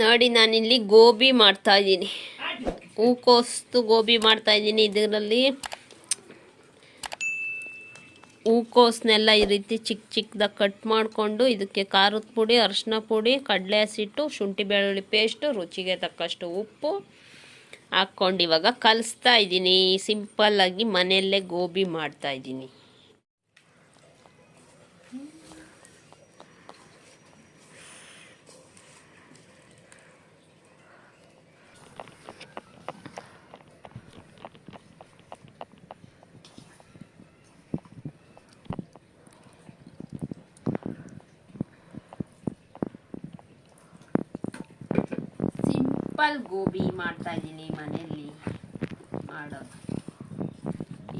ನೋಡಿ, ನಾನಿಲ್ಲಿ ಗೋಬಿ ಮಾಡ್ತಾ ಇದ್ದೀನಿ. ಹೂಕೋಸ್ತು ಗೋಬಿ ಮಾಡ್ತಾ ಇದ್ದೀನಿ. ಇದರಲ್ಲಿ ಹೂಕೋಸ್ನೆಲ್ಲ ಈ ರೀತಿ ಚಿಕ್ಕ ಚಿಕ್ಕದಾಗಿ ಕಟ್ ಮಾಡಿಕೊಂಡು ಇದಕ್ಕೆ ಖಾರದ ಪುಡಿ, ಅರಿಶಿನ ಪುಡಿ, ಕಡಲೆ ಹಸಿಟ್ಟು, ಶುಂಠಿ ಬೆಳ್ಳುಳ್ಳಿ ಪೇಸ್ಟು, ರುಚಿಗೆ ತಕ್ಕಷ್ಟು ಉಪ್ಪು ಹಾಕ್ಕೊಂಡು ಇವಾಗ ಕಲಿಸ್ತಾ ಇದ್ದೀನಿ. ಸಿಂಪಲ್ಲಾಗಿ ಮನೆಯಲ್ಲೇ ಗೋಬಿ ಮಾಡ್ತಾ ಇದ್ದೀನಿ. ಸಿಂಪಲ್ ಗೋಬಿ ಮಾಡ್ತಾ ಇದ್ದೀನಿ ಮನೆಯಲ್ಲಿ. ಮಾಡೋದು.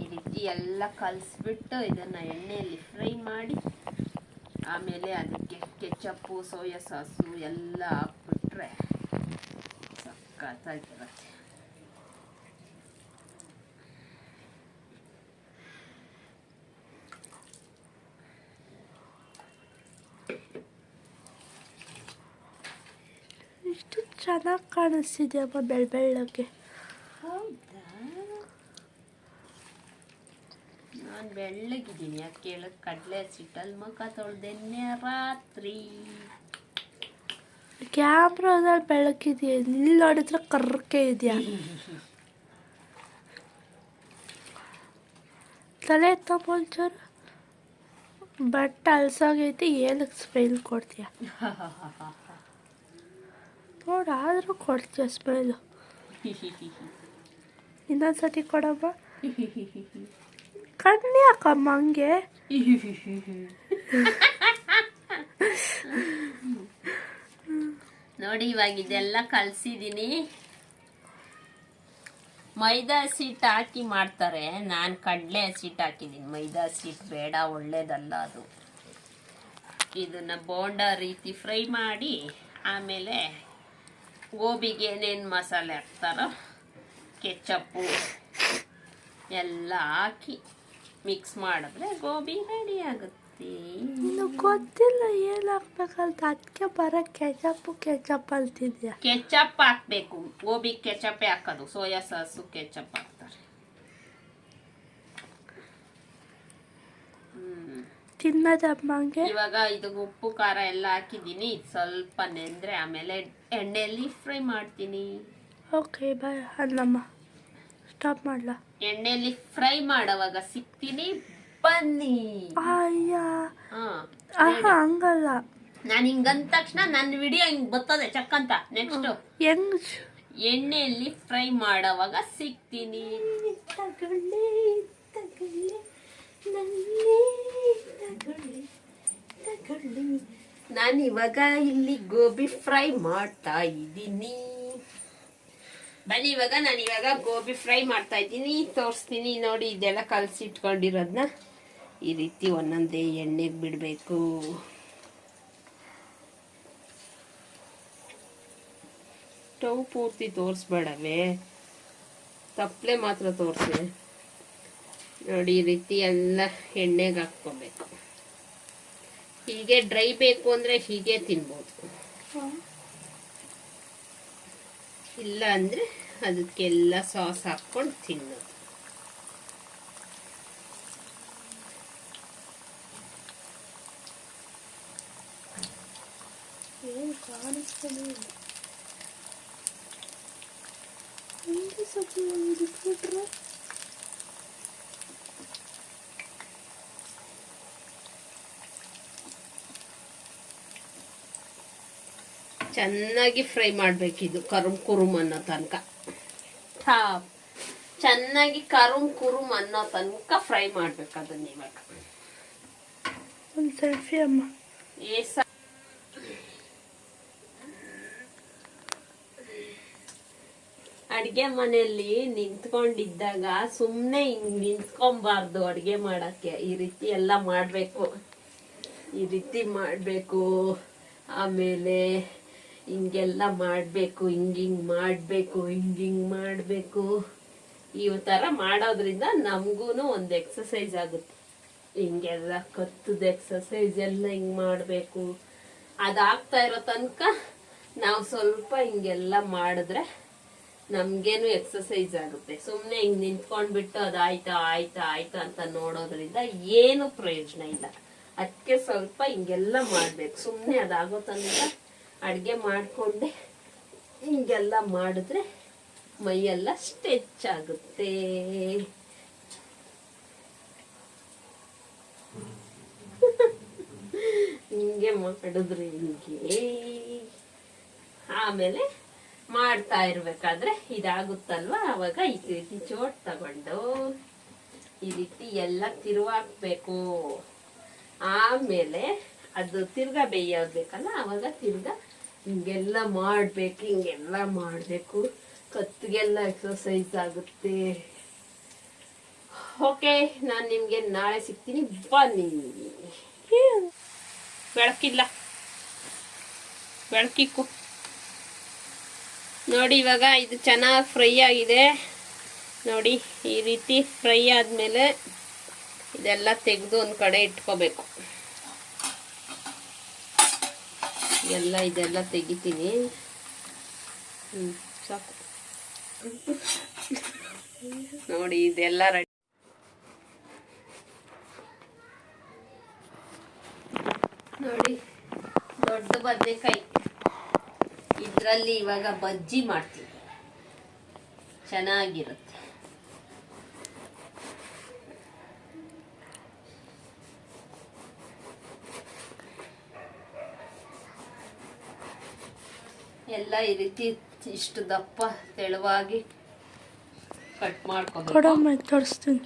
ಈ ರೀತಿ ಎಲ್ಲ ಕಲಿಸ್ಬಿಟ್ಟು ಇದನ್ನು ಎಣ್ಣೆಯಲ್ಲಿ ಫ್ರೈ ಮಾಡಿ, ಆಮೇಲೆ ಅದಕ್ಕೆ ಕೆಚಪ್ಪು, ಸೋಯಾ ಸಾಸು ಎಲ್ಲ ಹಾಕ್ಬಿಟ್ರೆ ಸಕ್ಕತ್ತಾಗಿರುತ್ತೆ ಚೆನ್ನಾಗಿ ಕಾಣಿಸ್ತಿದ್ಯಮ್ಮ ಬೆಳ್ ಬೆಳ್ಳಗೆ. ಹೌದಾ? ನಾನು ಬೆಳ್ಳಗಿದ್ದೀನಿ. ಯಾಕೆ ಕೇಳಕ್ಕೆ ಕಡಲೆ ಸಿಟ್ಟಲ್ಲಿ ಮುಖ ತೊಳ್ದೆನ್ನೆ ರಾತ್ರಿ. ಕ್ಯಾಮ್ರಾದಲ್ಲಿ ಬೆಳಕಿದೆಯಾ? ಇಲ್ಲಿ ನೋಡಿದ್ರೆ ಕರ್ಕೆ ಇದೆಯಾ? ತಲೆ ಒಂಚೂರು. ಬಟ್ ಅಲ್ಸೋಗೈತಿ ಏನಕ್ಕೆ ಸ್ಮೈಲ್ ಕೊಡ್ತೀಯ? ನೋಡು, ಆದರೂ ಕೊಡ್ತೀಯ ಸ್ಮೈಲು ಇನ್ನೊಂದ್ಸತಿ ಕೊಡಮ್ಮ ಕಣ್ಣು ಯಾಕಮ್ಮ ಹಂಗೆ. ನೋಡಿ, ಇವಾಗ ಇದೆಲ್ಲ ಕಲ್ಸಿದೀನಿ ಮೈದಾ ಹಸಿಟ್ಟು ಹಾಕಿ ಮಾಡ್ತಾರೆ. ನಾನು ಕಡಲೆ ಹಸಿಟ್ಟು ಹಾಕಿದ್ದೀನಿ ಮೈದಾ ಹಸಿಟ್ಟು ಬೇಡ, ಒಳ್ಳೇದಲ್ಲ ಅದು. ಇದನ್ನು ಬೋಂಡ ರೀತಿ ಫ್ರೈ ಮಾಡಿ, ಆಮೇಲೆ ಗೋಬಿಗೆ ಏನೇನು ಮಸಾಲೆ ಹಾಕ್ತಾರೋ ಕೆಚ್ಚಪ್ಪು ಎಲ್ಲ ಹಾಕಿ ಮಿಕ್ಸ್ ಮಾಡಿದ್ರೆ ಗೋಬಿ ರೆಡಿ ಆಗುತ್ತೆ. ಇನ್ನು ಗೊತ್ತಿಲ್ಲ ಏನು ಹಾಕ್ಬೇಕಂತ ಅದಕ್ಕೆ ಬರೋ ಕೆಚಪ್ಪು ಕೆಚಪ್ ಅಂತಿದ್ಯಾ ಕೆಚಪ್ ಹಾಕ್ಬೇಕು. ಗೋಬಿ ಕೆಚಪ್ಪೇ ಹಾಕೋದು ಸೋಯಾ ಸಾಸು ಕೆಚಪ್ ಹ್ಮ್. ತಿನ್ನೋದಮ್ಮ ಹಂಗೆ ಇವಾಗ ಇದು ಉಪ್ಪು ಖಾರ ಎಲ್ಲ ಹಾಕಿದ್ದೀನಿ. ಇದು ಸ್ವಲ್ಪ ನೆಂದ್ರೆ ಆಮೇಲೆ ಎಣ್ಣೆಯಲ್ಲಿ ಫ್ರೈ ಮಾಡ್ತೀನಿ. ಓಕೆ ಬಾಯ್ ಅಲ್ಲಮ್ಮ ಸ್ಟಾಪ್ ಮಾಡ್ಲಾ? ಎಣ್ಣೆಯಲ್ಲಿ ಫ್ರೈ ಮಾಡುವಾಗ ಸಿಗ್ತೀನಿ. ಬನ್ನಿ. ಅಯ್ಯ. ಆಹಾ ಹಂಗಲ್ಲ. ನಾನು ಹಿಂಗಂದ ತಕ್ಷಣ ನನ್ನ ವಿಡಿಯೋ ಹಿಂಗೆ ಬರ್ತದೆ ಚಕ್ಕಂತ. ನೆಕ್ಸ್ಟ್ ಹೆಂಗ್ ಎಣ್ಣೆಯಲ್ಲಿ ಫ್ರೈ ಮಾಡೋವಾಗ ಸಿಗ್ತೀನಿ. ತಗೊಳ್ಳಿ ತಗೊಳ್ಳಿ. ನಾನು ಇವಾಗ ಇಲ್ಲಿ ಗೋಬಿ ಫ್ರೈ ಮಾಡ್ತಾ ಇದ್ದೀನಿ. ಬನ್ನಿ, ಇವಾಗ ನಾನು ಇವಾಗ ಗೋಬಿ ಫ್ರೈ ಮಾಡ್ತಾ ಇದ್ದೀನಿ. ತೋರಿಸ್ತೀನಿ, ನೋಡಿ, ಇದೆಲ್ಲ ಕಲಸಿಟ್ಕೊಂಡಿರೋದನ್ನ ಈ ರೀತಿ ಒಂದೊಂದೇ ಎಣ್ಣೆಗೆ ಬಿಡಬೇಕು. ಸ್ಟವ್ ಪೂರ್ತಿ ತೋರಿಸ್ಬೇಡವೇ. ತಪ್ಪಲೆ ಮಾತ್ರ ತೋರಿಸಿ ನೋಡಿ ಈ ರೀತಿ ಎಲ್ಲ ಎಣ್ಣೆಗೆ ಹಾಕ್ಕೋಬೇಕು. ಹೀಗೆ ಡ್ರೈ ಬೇಕು ಅಂದರೆ ಹೀಗೆ ತಿನ್ಬೋದು. ಇಲ್ಲ ಅಂದರೆ ಅದಕ್ಕೆಲ್ಲ ಸಾಸ್ ಹಾಕ್ಕೊಂಡು ತಿನ್ನೋದು. ಏನು ಕಾಣಿಸ್ತಾನೆ ಇಲ್ಲ ಹಿಂಗೆ ಸ್ವಲ್ಪ ಇರಿಸ್ಬಿಟ್ರೆ ಚೆನ್ನಾಗಿ ಫ್ರೈ ಮಾಡ್ಬೇಕಿದು ಕರುಮ್ ಕುರುಮ್ ಅನ್ನೋ ತನಕ. ಹಾ ಚೆನ್ನಾಗಿ ಕರುಮ್ ಕುರುಮ್ ಅನ್ನೋ ತನಕ ಫ್ರೈ ಮಾಡ್ಬೇಕು ಅದನ್ನ ಇವಾಗ. ಒಂದು ಸೆಲ್ಫಿ ಅಮ್ಮ. ಏಸ ಅಡ್ಗೆ ಮನೆಯಲ್ಲಿ ನಿಂತ್ಕೊಂಡಿದ್ದಾಗ ಸುಮ್ಮನೆ ಹಿಂಗ್ ನಿಂತ್ಕೊಬಾರ್ದು ಅಡ್ಗೆ ಮಾಡಕ್ಕೆ. ಈ ರೀತಿ ಎಲ್ಲ ಮಾಡಬೇಕು. ಈ ರೀತಿ ಮಾಡಬೇಕು. ಆಮೇಲೆ ಹಿಂಗೆಲ್ಲ ಮಾಡಬೇಕು ಹಿಂಗ್ ಹಿಂಗ್ ಮಾಡಬೇಕು ಹಿಂಗ್ ಮಾಡಬೇಕು. ಈ ಥರ ಮಾಡೋದ್ರಿಂದ ನಮಗೂ ಒಂದು ಎಕ್ಸಸೈಸ್ ಆಗುತ್ತೆ. ಹಿಂಗೆಲ್ಲ ಕತ್ತದ ಎಕ್ಸಸೈಸ್ ಎಲ್ಲ ಹಿಂಗ್ ಮಾಡಬೇಕು. ಅದಾಗ್ತಾ ಇರೋ ತನಕ ನಾವು ಸ್ವಲ್ಪ ಹಿಂಗೆಲ್ಲ ಮಾಡಿದ್ರೆ ನಮಗೇನು ಎಕ್ಸಸೈಸ್ ಆಗುತ್ತೆ. ಸುಮ್ಮನೆ ಹಿಂಗೆ ನಿಂತ್ಕೊಂಡ್ಬಿಟ್ಟು ಅದಾಯ್ತಾ, ಆಯ್ತಾ ಆಯ್ತಾ ಅಂತ ನೋಡೋದ್ರಿಂದ ಏನು ಪ್ರಯೋಜನ ಇಲ್ಲ. ಅದಕ್ಕೆ ಸ್ವಲ್ಪ ಹಿಂಗೆಲ್ಲ ಮಾಡಬೇಕು. ಸುಮ್ಮನೆ ಅದಾಗೋ ತನಕ ಅಡುಗೆ ಮಾಡಿಕೊಂಡೆ. ಹಿಂಗೆಲ್ಲ ಮಾಡಿದ್ರೆ ಮೈಯೆಲ್ಲ ಸ್ಟೆಚ್ ಆಗುತ್ತೆ. ಹಿಂಗೆ ಮಾಡಿದ್ರೆ ಹಿಂಗೆ. ಆಮೇಲೆ ಮಾಡ್ತಾ ಇರ್ಬೇಕಾದ್ರೆ ಇದಾಗುತ್ತಲ್ವಾ? ಅವಾಗ ಈ ರೀತಿ ಚೋಟ್ ತಗೊಂಡು ಈ ರೀತಿ ಎಲ್ಲ ತಿರುವಾಕ್ಬೇಕು. ಆಮೇಲೆ ಅದು ತಿರ್ಗಾ ಬೇಯಬೇಕಲ್ಲ ಅವಾಗ ತಿರ್ಗಾ ಹಿಂಗೆಲ್ಲ ಮಾಡ್ಬೇಕು, ಹಿಂಗೆಲ್ಲ ಮಾಡಬೇಕು. ಕತ್ತಿಗೆಲ್ಲ ಎಕ್ಸಸೈಸ್ ಆಗುತ್ತೆ. ಓಕೆ, ನಾನು ನಿಮಗೆ ನಾಳೆ ಸಿಗ್ತೀನಿ. ಬನ್ನಿ. ಬೆಳಕಿಲ್ಲ. ಬೆಳಕಿಕ್ಕು ನೋಡಿ, ಇವಾಗ ಇದು ಚೆನ್ನಾಗಿ ಫ್ರೈ ಆಗಿದೆ. ನೋಡಿ, ಈ ರೀತಿ ಫ್ರೈ ಆದಮೇಲೆ ಇದೆಲ್ಲ ತೆಗೆದು ಒಂದು ಕಡೆ ಇಟ್ಕೋಬೇಕು. ಎಲ್ಲ ಇದೆಲ್ಲ ತೆಗಿತೀನಿ. ಹ್ಞೂ ಸಾಕು. ನೋಡಿ, ಇದೆಲ್ಲ ರೆಡಿ. ನೋಡಿ, ದೊಡ್ಡ ಬದನೆಕಾಯಿ. ಇದರಲ್ಲಿ ಇವಾಗ ಬಜ್ಜಿ ಮಾಡ್ತೀವಿ ಚೆನ್ನಾಗಿರುತ್ತೆ. ಎಲ್ಲ ಈ ರೀತಿ ಇಷ್ಟು ದಪ್ಪ ತೆಳುವಾಗಿ ಕಟ್ ಮಾಡ್ಕೊಂಡು ತೋರಿಸ್ತೀನಿ.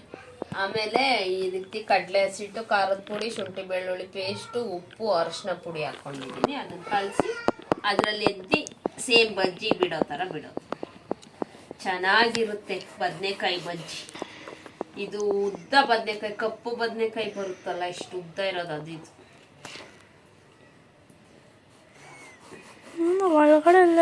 ಆಮೇಲೆ ಈ ರೀತಿ ಕಡಲೆ ಹಸಿಟ್ಟು ಖಾರದ ಪುಡಿ ಶುಂಠಿ ಬೆಳ್ಳುಳ್ಳಿ ಪೇಸ್ಟು ಉಪ್ಪು ಅರಶಿನ ಪುಡಿ ಹಾಕೊಂಡಿದ್ದೀನಿ. ಅದನ್ನು ಕಲಸಿ ಅದರಲ್ಲಿ ಎದ್ದಿ ಸೇಮ್ ಬಜ್ಜಿ ಬಿಡೋ ಥರ ಬಿಡೋದು ಚೆನ್ನಾಗಿರುತ್ತೆ ಬದನೆಕಾಯಿ ಬಜ್ಜಿ. ಇದು ಉದ್ದ ಬದನೆಕಾಯಿ ಕಪ್ಪು ಬದನೆಕಾಯಿ ಬರುತ್ತಲ್ಲ ಇಷ್ಟು ಉದ್ದ ಇರೋದು ಅದು ಇದು. ಹ್ಞೂ ಒಳಗಡೆ ಎಲ್ಲ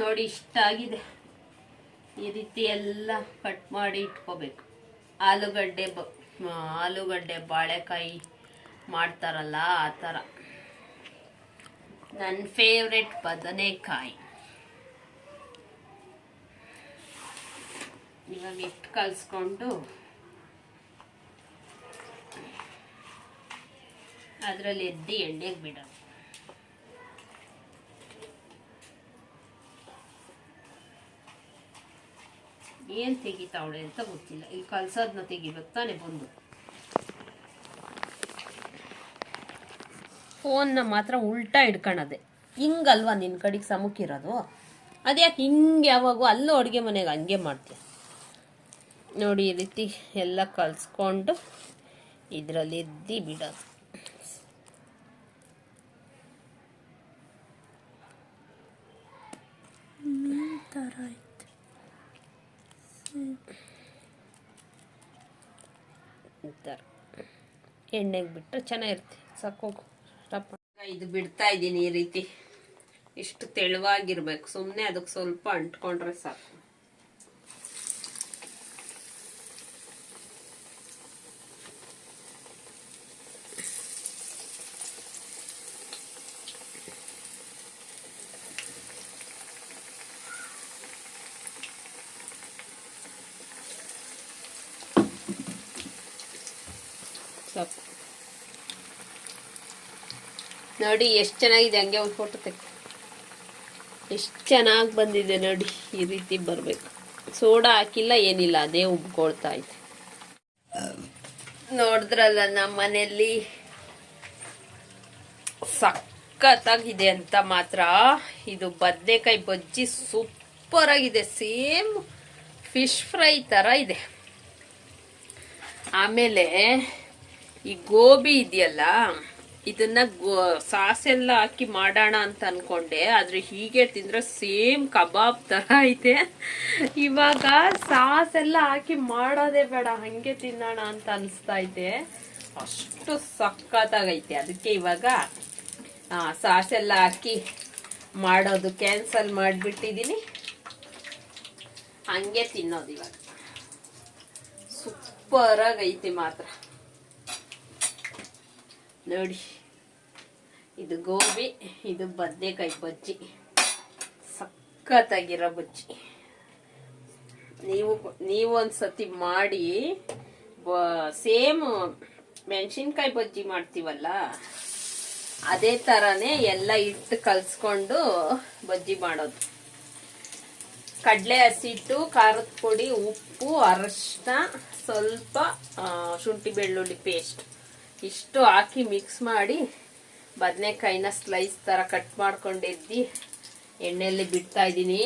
ನೋಡಿ ಇಷ್ಟಾಗಿದೆ ಈ ರೀತಿ ಎಲ್ಲ ಕಟ್ ಮಾಡಿ ಇಟ್ಕೋಬೇಕು. ಆಲೂಗಡ್ಡೆ ಬ ಆಲೂಗಡ್ಡೆ ಬಾಳೆಕಾಯಿ ಮಾಡ್ತಾರಲ್ಲ, ಆ ಥರ. ನನ್ನ ಫೇವ್ರೆಟ್ ಬದನೆಕಾಯಿ. ಇವಾಗ ಇಟ್ಟು ಕಲಿಸ್ಕೊಂಡು ಅದರಲ್ಲಿ ಎದ್ದು ಎಣ್ಣೆಗೆ ಬಿಡೋದು. ಏನು ತೆಗಿತಾವಳೆ ಅಂತ ಗೊತ್ತಿಲ್ಲ. ಇಲ್ಲಿ ಕಲ್ಸೋದನ್ನ ತೆಗಿಬೇಕು ತಾನೇ ಬಂದು. ಫೋನ್ನ ಮಾತ್ರ ಉಲ್ಟಾ ಹಿಡ್ಕೊಳದೆ ಹಿಂಗಲ್ವಾ ನಿನ್ನ ಕಡೆಗೆ ಸಮುಖಿರೋದು ಅದ್ಯಾಕೆ ಹಿಂಗೆ ಯಾವಾಗೂ ಅಲ್ಲೂ ಅಡುಗೆ ಮನೆಗೆ ಹಂಗೆ ಮಾಡ್ತೀಯ? ನೋಡಿ ಈ ರೀತಿ ಎಲ್ಲ ಕಲ್ಸ್ಕೊಂಡು ಇದರಲ್ಲಿ ಎದ್ದಿ ಬಿಡೋದು. ಥರ ಎಣ್ಣೆಗೆ ಬಿಟ್ಟರೆ ಚೆನ್ನಾಗಿರುತ್ತೆ. ಸಾಕೋಗು ಸ್ಟಾಪ್ ಇದು ಬಿಡ್ತಾ ಇದ್ದೀನಿ ಈ ರೀತಿ. ಇಷ್ಟು ತೆಳುವಾಗಿರ್ಬೇಕು. ಸುಮ್ಮನೆ ಅದಕ್ಕೆ ಸ್ವಲ್ಪ ಅಂಟ್ಕೊಂಡ್ರೆ ಸಾಕು. ಸಾಕು. ನೋಡಿ, ಎಷ್ಟು ಚೆನ್ನಾಗಿದೆ, ಹಂಗೆ ಒಂದು ಫೋಟೋ ತೆಗೆ. ಎಷ್ಟು ಚೆನ್ನಾಗಿ ಬಂದಿದೆ ನೋಡಿ, ಈ ರೀತಿ ಬರಬೇಕು. ಸೋಡಾ ಹಾಕಿಲ್ಲ, ಏನಿಲ್ಲ, ಅದೇ ಉಬ್ಕೊಳ್ತಾ ಇದೆ. ನೋಡಿದ್ರಲ್ಲ ನಮ್ಮ ಮನೆಯಲ್ಲಿ ಸಖತ್ತಾಗಿದೆ ಅಂತ ಮಾತ್ರ. ಇದು ಬದನೆಕಾಯಿ ಬಜ್ಜಿ ಸೂಪರ್ ಆಗಿದೆ. ಸೇಮ್ ಫಿಶ್ ಫ್ರೈ ಥರ ಇದೆ. ಆಮೇಲೆ ಈ ಗೋಬಿ ಇದೆಯಲ್ಲ, ಇದನ್ನ ಗೋ- ಸಾಸೆಲ್ಲ ಹಾಕಿ ಮಾಡೋಣ ಅಂತ ಅನ್ಕೊಂಡೆ. ಆದ್ರೆ ಹೀಗೆ ತಿಂದ್ರೆ ಸೇಮ್ ಕಬಾಬ್ ತರ ಐತೆ. ಇವಾಗ ಸಾಸ್ ಎಲ್ಲ ಹಾಕಿ ಮಾಡೋದೇ ಬೇಡ, ಹಂಗೆ ತಿನ್ನೋಣ ಅಂತ ಅನಿಸ್ತಾ ಐತೆ. ಅಷ್ಟು ಸಖತ್ತಾಗೈತೆ. ಅದಕ್ಕೆ ಇವಾಗ ಸಾಸ್ ಎಲ್ಲ ಹಾಕಿ ಮಾಡೋದು ಕ್ಯಾನ್ಸಲ್ ಮಾಡಿಬಿಟ್ಟಿದ್ದೀನಿ ಹಂಗೆ ತಿನ್ನೋದು ಇವಾಗ. ಸೂಪರ್ ಆಗೈತೆ ಮಾತ್ರ. ನೋಡಿ. ಇದು ಗೋಬಿ, ಇದು ಬದನೆಕಾಯಿ ಬಜ್ಜಿ. ಸಖತ್ತಾಗಿರೋ ಬಜ್ಜಿ. ನೀವು ನೀವು ಒಂದ್ಸತಿ ಮಾಡಿ ಸೇಮ್ ಮೆಣಸಿನ್ಕಾಯಿ ಬಜ್ಜಿ ಮಾಡ್ತೀವಲ್ಲ, ಅದೇ ಥರನೇ ಎಲ್ಲ ಹಿಟ್ಟು ಕಲ್ಸ್ಕೊಂಡು ಬಜ್ಜಿ ಮಾಡೋದು. ಕಡಲೆ ಹಸಿಟ್ಟು, ಖಾರದ ಪುಡಿ, ಉಪ್ಪು ಅರಶಿನ ಸ್ವಲ್ಪ ಶುಂಠಿ ಬೆಳ್ಳುಳ್ಳಿ ಪೇಸ್ಟ್ ಇಷ್ಟು ಹಾಕಿ ಮಿಕ್ಸ್ ಮಾಡಿ ಬದನೆಕಾಯಿನ ಸ್ಲೈಸ್ ಥರ ಕಟ್ ಮಾಡ್ಕೊಂಡಿದ್ದು ಎಣ್ಣೆಯಲ್ಲಿ ಬಿಡ್ತಾ ಇದ್ದೀನಿ.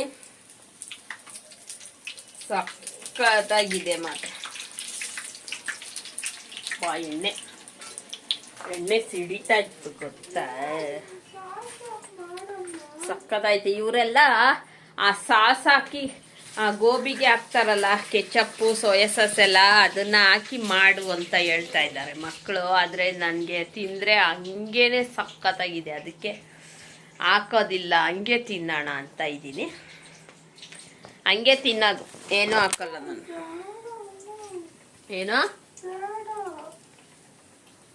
ಸಕ್ಕತ್ತಾಗಿದೆ ಮಾತ್ರ. ಬಾ, ಎಣ್ಣೆ. ಎಣ್ಣೆ ಸಿಡಿತಾ ಇತ್ತು ಗೊತ್ತಾ? ಸಕ್ಕತ್ತಾಯ್ತು. ಇವರೆಲ್ಲ ಆ ಸಾಸ್ ಹಾಕಿ ಗೋಬಿಗೆ ಹಾಕ್ತಾರಲ್ಲ, ಕೆಚಪ್ಪು, ಸೋಯಾ ಸಾಸ್ ಎಲ್ಲ ಅದನ್ನ ಹಾಕಿ ಮಾಡು ಅಂತ ಹೇಳ್ತಾ ಇದ್ದಾರೆ ಮಕ್ಕಳು. ಆದರೆ ನನಗೆ ತಿಂದರೆ ಹಂಗೇನೆ ಸಖತ್ತಾಗಿದೆ. ಅದಕ್ಕೆ ಹಾಕೋದಿಲ್ಲ, ಹಂಗೆ ತಿನ್ನೋಣ ಅಂತ ಇದ್ದೀನಿ. ಹಂಗೆ ತಿನ್ನೋದು. ಏನೂ ಹಾಕಲ್ಲ ನಾನು. ಏನೋ?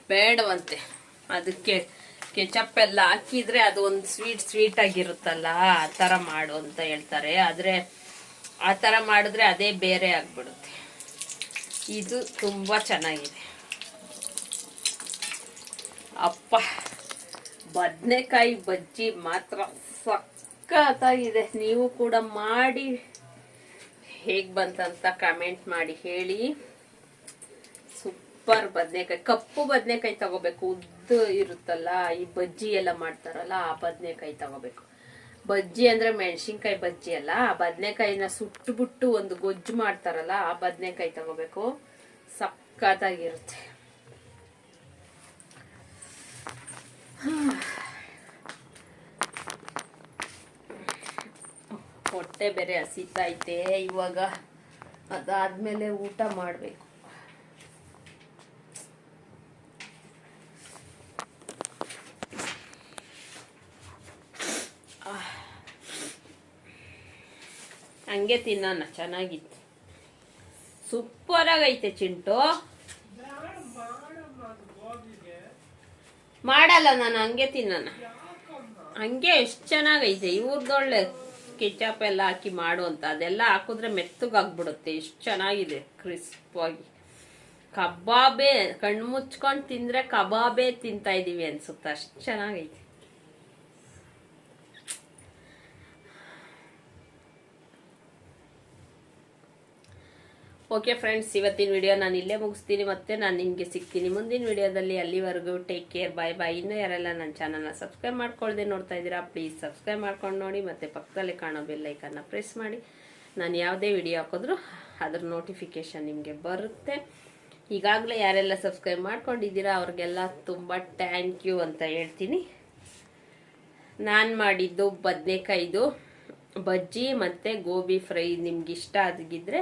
ಬೇಡವಂತೆ. ಅದಕ್ಕೆ ಕೆಚಪ್ ಎಲ್ಲ ಹಾಕಿದ್ರೆ ಅದು ಒಂದು ಸ್ವೀಟ್ ಸ್ವೀಟ್ ಆಗಿರುತ್ತಲ್ಲ, ಆ ಥರ ಮಾಡು ಅಂತ ಹೇಳ್ತಾರೆ. ಆದರೆ ಆ ಥರ ಮಾಡಿದ್ರೆ ಅದೇ ಬೇರೆ ಆಗ್ಬಿಡುತ್ತೆ. ಇದು ತುಂಬ ಚೆನ್ನಾಗಿದೆ. ಅಪ್ಪ, ಬದನೆಕಾಯಿ ಬಜ್ಜಿ ಮಾತ್ರ ಸಕ್ಕತ್ತಾಗಿದೆ ನೀವು ಕೂಡ ಮಾಡಿ ಹೇಗೆ ಬಂತಂತ ಕಮೆಂಟ್ ಮಾಡಿ ಹೇಳಿ. ಸೂಪರ್ ಬದನೆಕಾಯಿ. ಕಪ್ಪು ಬದನೆಕಾಯಿ ತಗೋಬೇಕು. ಉದ್ದು ಇರುತ್ತಲ್ಲ, ಈ ಬಜ್ಜಿ ಎಲ್ಲ ಮಾಡ್ತಾರಲ್ಲ, ಆ ಬದನೆಕಾಯಿ ತಗೋಬೇಕು. ಬಜ್ಜಿ ಅಂದ್ರೆ ಮೆಣಸಿನ್ಕಾಯಿ ಬಜ್ಜಿ ಅಲ್ಲ? ಆ ಬದನೆಕಾಯಿನ ಸುಟ್ಟುಬಿಟ್ಟು ಒಂದು ಗೊಜ್ಜು ಮಾಡ್ತಾರಲ್ಲ, ಆ ಬದನೆಕಾಯಿ ತಗೋಬೇಕು. ಸಕ್ಕತ್ತಾಗಿರುತ್ತೆ ಹೊಟ್ಟೆ ಬೇರೆ ಹಸಿತೈತೆ ಇವಾಗ. ಅದಾದ್ಮೇಲೆ ಊಟ ಮಾಡಬೇಕು. ಹಂಗೆ ತಿನ್ನೋಣ, ಚೆನ್ನಾಗಿತ್ತು. ಸೂಪರ್ ಆಗೈತೆ ಚಿಂಟು. ಮಾಡಲ್ಲ ನಾನು, ಹಂಗೆ ತಿನ್ನೋಣ. ಹಂಗೆ ಎಷ್ಟು ಚೆನ್ನಾಗೈತೆ ಇವ್ರದೊಳ್ಳೆ ಕೆಚಪ್ ಎಲ್ಲ ಹಾಕಿ ಮಾಡುವಂತ ಅದೆಲ್ಲ ಹಾಕಿದ್ರೆ ಮೆತ್ತಗಾಗ್ಬಿಡುತ್ತೆ, ಎಷ್ಟು ಚೆನ್ನಾಗಿದೆ ಕ್ರಿಸ್ಪ್ ಆಗಿ ಕಬಾಬೇ, ಕಣ್ಣು ಮುಚ್ಕೊಂಡು ತಿಂದ್ರೆ ಕಬಾಬೇ ತಿಂತಾ ಇದೀವಿ ಅನ್ಸುತ್ತೆ, ಅಷ್ಟು ಚೆನ್ನಾಗೈತೆ. ಓಕೆ ಫ್ರೆಂಡ್ಸ್ ಇವತ್ತಿನ ವಿಡಿಯೋ ನಾನು ಇಲ್ಲೇ ಮುಗಿಸ್ತೀನಿ. ಮತ್ತೆ ನಾನು ನಿಮಗೆ ಸಿಗ್ತೀನಿ ಮುಂದಿನ ವಿಡಿಯೋದಲ್ಲಿ ಅಲ್ಲಿವರೆಗೂ ಟೇಕ್ ಕೇರ್ ಬಾಯ್ ಬಾಯ್ ಇನ್ನೂ ಯಾರೆಲ್ಲ ನನ್ನ ಚಾನಲ್ನ ಸಬ್ಸ್ಕ್ರೈಬ್ ಮಾಡ್ಕೊಳ್ದೆ ನೋಡ್ತಾ ಇದ್ದೀರಾ ಪ್ಲೀಸ್ ಸಬ್ಸ್ಕ್ರೈಬ್ ಮಾಡ್ಕೊಂಡು ನೋಡಿ. ಮತ್ತು ಪಕ್ಕದಲ್ಲಿ ಕಾಣೋ ಬೆಲ್ಲೈಕನ್ನ ಪ್ರೆಸ್ ಮಾಡಿ. ನಾನು ಯಾವುದೇ ವಿಡಿಯೋ ಹಾಕಿದ್ರು ಅದ್ರ ನೋಟಿಫಿಕೇಶನ್ ನಿಮಗೆ ಬರುತ್ತೆ. ಈಗಾಗಲೇ ಯಾರೆಲ್ಲ ಸಬ್ಸ್ಕ್ರೈಬ್ ಮಾಡ್ಕೊಂಡಿದ್ದೀರಾ, ಅವ್ರಿಗೆಲ್ಲ ತುಂಬ ಥ್ಯಾಂಕ್ ಯು ಅಂತ ಹೇಳ್ತೀನಿ. ನಾನು ಮಾಡಿದ್ದು ಬದನೆಕಾಯ್ದು, ಬಜ್ಜಿ ಮತ್ತು ಗೋಬಿ ಫ್ರೈ ನಿಮ್ಗೆ ಇಷ್ಟ ಆಗಿದ್ರೆ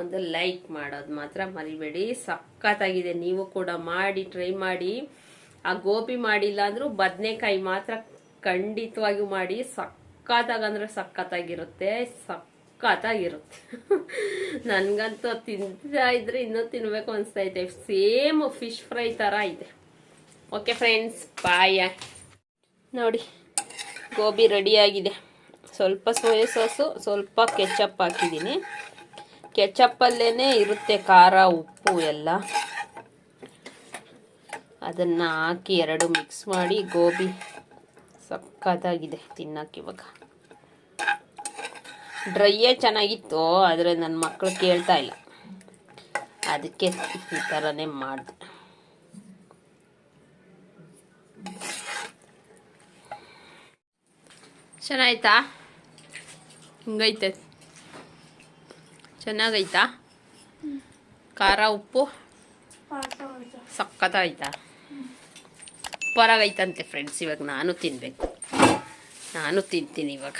ಒಂದು ಲೈಕ್ ಮಾಡೋದು ಮಾತ್ರ ಮರಿಬೇಡಿ. ಸಖತ್ತಾಗಿದೆ. ನೀವು ಕೂಡ ಮಾಡಿ, ಟ್ರೈ ಮಾಡಿ. ಆ ಗೋಬಿ ಮಾಡಿಲ್ಲ ಅಂದರೂ ಬದನೆಕಾಯಿ ಮಾತ್ರ ಖಂಡಿತವಾಗಿಯೂ ಮಾಡಿ. ಸಖತ್ತಾಗಂದ್ರೆ ಸಖತ್ತಾಗಿರುತ್ತೆ. ಸಖತ್ತಾಗಿರುತ್ತೆ. ನನಗಂತೂ ತಿಂತಾ ಇದ್ರೆ ಇನ್ನೂ ತಿನ್ನಬೇಕು ಅನಿಸ್ತೈತೆ. ಸೇಮ್ ಫಿಶ್ ಫ್ರೈ ಥರ ಇದೆ. Okay friends, bye. ನೋಡಿ, ಗೋಬಿ ರೆಡಿಯಾಗಿದೆ ಸ್ವಲ್ಪ ಸೋಯಾ ಸಾಸು, ಸ್ವಲ್ಪ ಕೆಚಪ್ ಹಾಕಿದ್ದೀನಿ. ಕೆಚಪ್ಪಲ್ಲೇ ಇರುತ್ತೆ ಖಾರ, ಉಪ್ಪು ಎಲ್ಲ. ಅದನ್ನು ಹಾಕಿ ಎರಡು ಮಿಕ್ಸ್ ಮಾಡಿ ಗೋಬಿ ಸಕ್ಕತ್ತಾಗಿದೆ ತಿನ್ನೋಕೆ ಇವಾಗ. ಡ್ರೈಯೇ ಚೆನ್ನಾಗಿತ್ತು, ಆದರೆ ನನ್ನ ಮಕ್ಕಳು ಕೇಳ್ತಾ ಇಲ್ಲ. ಅದಕ್ಕೆ ಈ ಥರನೇ ಮಾಡಿದೆ. ಚೆನ್ನಾಯ್ತಾ? ಹಿಂಗೈತೆ. ಚೆನ್ನಾಗೈತಾ? ಖಾರ ಉಪ್ಪು? ಸಖತ್ತಾಯ್ತಾ? ಸೂಪರಾಗೈತಂತೆ ಫ್ರೆಂಡ್ಸ್ ಇವಾಗ ನಾನು ತಿನ್ನಬೇಕು ನಾನು ತಿಂತೀನಿ ಇವಾಗ.